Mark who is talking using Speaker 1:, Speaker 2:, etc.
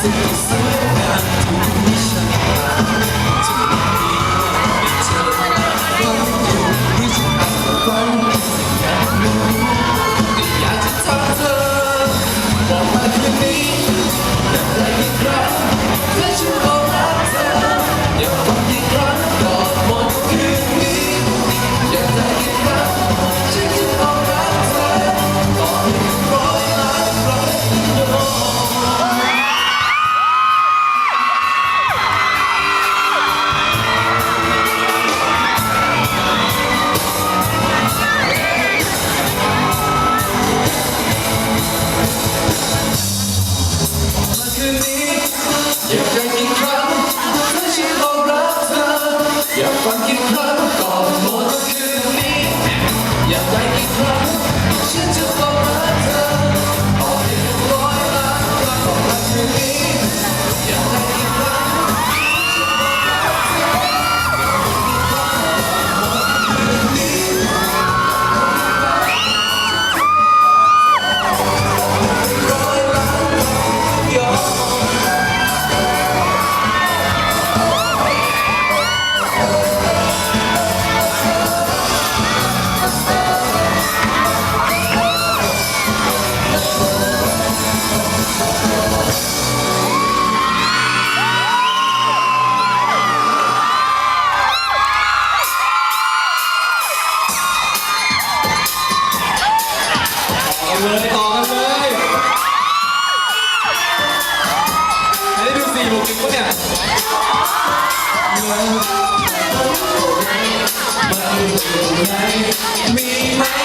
Speaker 1: Sim. คืนนี้อยากฟังอีกครั้งถ้าฉันบอกรักเธออยากฟังอีกครั้ เลยต่อกันเลยไหนดูสี่บวกหนึ่งปะเนี่ยมันอยู่ไหนมีไหม